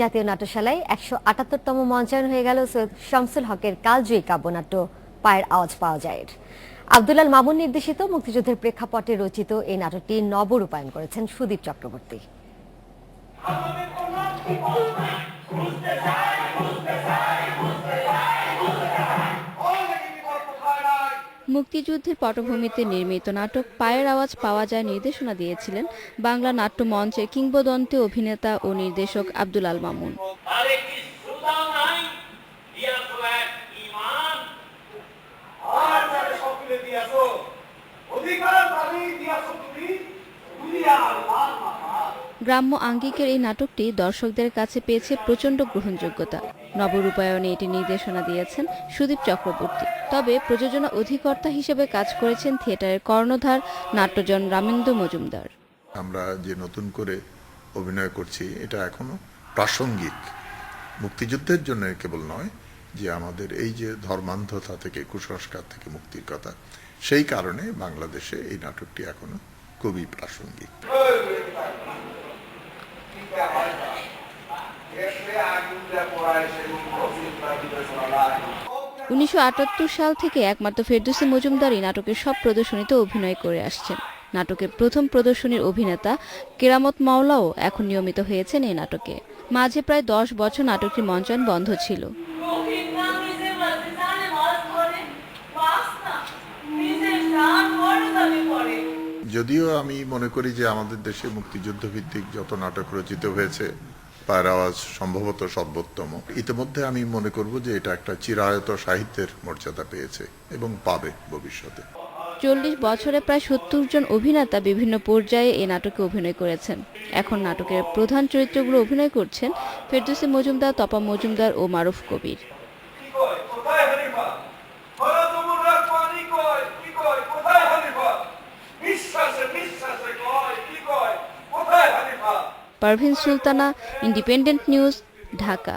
জাতীয় নাট্যশালায় একশো আটাত্তরতম মঞ্চায়ন হয়ে গেল সৈয়দ শামসুল হকের কালজয়ী কাব্যনাট্য, পায়ের আওয়াজ পাওয়া যায়। আবদুল্লাল মামুন নির্দেশিত মুক্তিযুদ্ধের প্রেক্ষাপটে রচিত এই নাটকটি নবরূপায়ণ করেছেন সুদীপ চক্রবর্তী। মুক্তিযুদ্ধের পটভূমিতে নির্মিত নাটক পায়ের আওয়াজ পাওয়া যায় নির্দেশনা দিয়েছিলেন বাংলা নাট্য মঞ্চের কিংবদন্তি অভিনেতা ও নির্দেশক আব্দুল আল মামুন। গ্রাম্য আঙ্গিকের এই নাটকটি দর্শকদের কাছে পেয়েছে প্রচণ্ড গ্রহণযোগ্যতা। নবরূপায়ণে এটি নির্দেশনা দিয়েছেন সুদীপ চক্রবর্তী। তবে প্রযোজনা অধিকর্তা হিসেবে কাজ করেছেন থিয়েটারের কর্ণধার নাট্যজন রামেন্দ্র মজুমদার। আমরা যে নতুন করে অভিনয় করছি এটা এখনও প্রাসঙ্গিক। মুক্তিযুদ্ধের জন্য কেবল নয় যে আমাদের এই যে ধর্মান্ধতা থেকে কুসংস্কার থেকে মুক্তির কথা সেই কারণে বাংলাদেশে এই নাটকটি এখনও খুবই প্রাসঙ্গিক। উনিশশো সাল থেকে একমাত্র ফেরদৌসী মজুমদারই নাটকের সব প্রদর্শনীতে অভিনয় করে আসছেন। নাটকের প্রথম প্রদর্শনীর অভিনেতা কেরামত মাওলাও এখন নিয়মিত হয়েছেন এই নাটকে। মাঝে প্রায় দশ বছর নাটকটির মঞ্চায়ন বন্ধ ছিল। যদিও আমি মনে করি যে আমাদের দেশে মুক্তিযুদ্ধ ভিত্তিক যত নাটক রচিত হয়েছে পায়ের আওয়াজ সম্ভবত সর্বোত্তম। ইতিমধ্যে আমি মনে করব যে এটা একটা চিরায়ত সাহিত্যের মর্যাদা পেয়েছে এবং পাবে ভবিষ্যতে। চল্লিশ বছরে প্রায় সত্তর জন অভিনেতা বিভিন্ন পর্যায়ে এই নাটকে অভিনয় করেছেন। এখন নাটকের প্রধান চরিত্রগুলো অভিনয় করছেন ফেরদৌসি মজুমদার, তপা মজুমদার ও মারুফ কবির। Parvin Sultana independent news Dhaka.